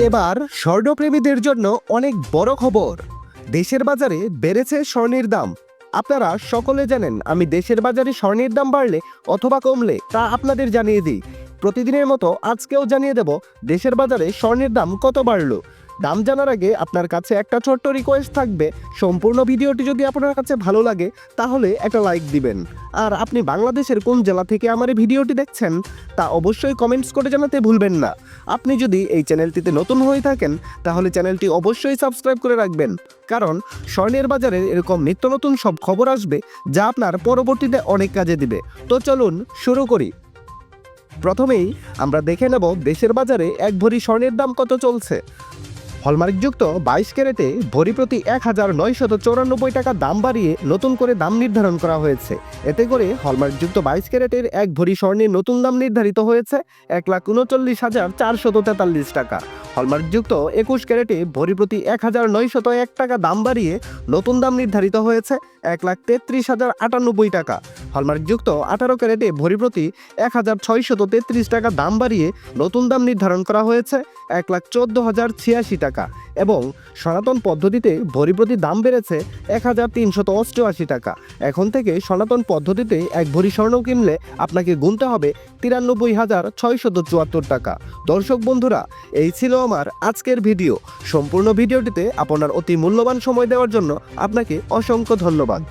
এবার স্বর্ণপ্রেমীদের জন্য অনেক বড় খবর। দেশের বাজারে বেড়েছে স্বর্ণের দাম। আপনারা সকলে জানেন, আমি দেশের বাজারে স্বর্ণের দাম বাড়লে অথবা কমলে তা আপনাদের জানিয়ে দিই। প্রতিদিনের মতো আজকেও জানিয়ে দেব, দেশের বাজারে স্বর্ণের দাম কত বাড়লো। দাম জানার আগে আপনার কাছে একটা ছোট্ট রিকোয়েস্ট থাকবে। সম্পূর্ণ ভিডিওটি যদি আপনার কাছে ভালো লাগে, তাহলে একটা লাইক দিবেন। আর আপনি বাংলাদেশের কোন জেলা থেকে আমার এই ভিডিওটি দেখছেন, তা অবশ্যই কমেন্টস করে জানাতে ভুলবেন না। আপনি যদি এই চ্যানেলটিতে নতুন হয়ে থাকেন, তাহলে চ্যানেলটি অবশ্যই সাবস্ক্রাইব করে রাখবেন। কারণ স্বর্ণের বাজারে এরকম নিত্য নতুন সব খবর আসবে, যা আপনার পরবর্তীতে অনেক কাজে দিবে। তো চলুন শুরু করি। প্রথমেই আমরা দেখে নেব দেশের বাজারে এক ভরি স্বর্ণের দাম কত চলছে। হলমার্কযুক্ত বাইশ ক্যারেটে ভরি প্রতি এক হাজার নয়শত চৌরানব্বই টাকা দাম বাড়িয়ে নতুন করে দাম নির্ধারণ করা হয়েছে। এতে করে হলমার্কযুক্ত বাইশ ক্যারেটের এক ভরি স্বর্ণের নতুন দাম নির্ধারিত হয়েছে এক লাখ উনচল্লিশ হাজার চারশত তেতাল্লিশ টাকা। হলমার্কযুক্ত একুশ ক্যারেটে ভরি প্রতি এক হাজার নয়শত এক টাকা দাম বাড়িয়ে নতুন দাম নির্ধারিত হয়েছে এক লাখ তেত্রিশ হাজার আটানব্বই টাকা। হলমার্কযুক্ত আঠারো ক্যারেটে ভরি প্রতি এক হাজার ছয়শত তেত্রিশ টাকা দাম বাড়িয়ে নতুন দাম নির্ধারণ করা হয়েছে এক লাখ চোদ্দ হাজার ছিয়াশি টাকা এবং সনাতন পদ্ধতিতে ভরি প্রতি দাম বেড়েছে এক হাজার তিনশত অষ্টআশি টাকা। এখন থেকে সনাতন পদ্ধতিতে এক ভরি স্বর্ণ কিনলে আপনাকে গুনতে হবে তিরানব্বই হাজার ছয়শত চুয়াত্তর টাকা। দর্শক বন্ধুরা, এই ছিল আমার আজকের ভিডিও। সম্পূর্ণ ভিডিওটিতে আপনার অতি মূল্যবান সময় দেওয়ার জন্য আপনাকে অসংখ্য ধন্যবাদ।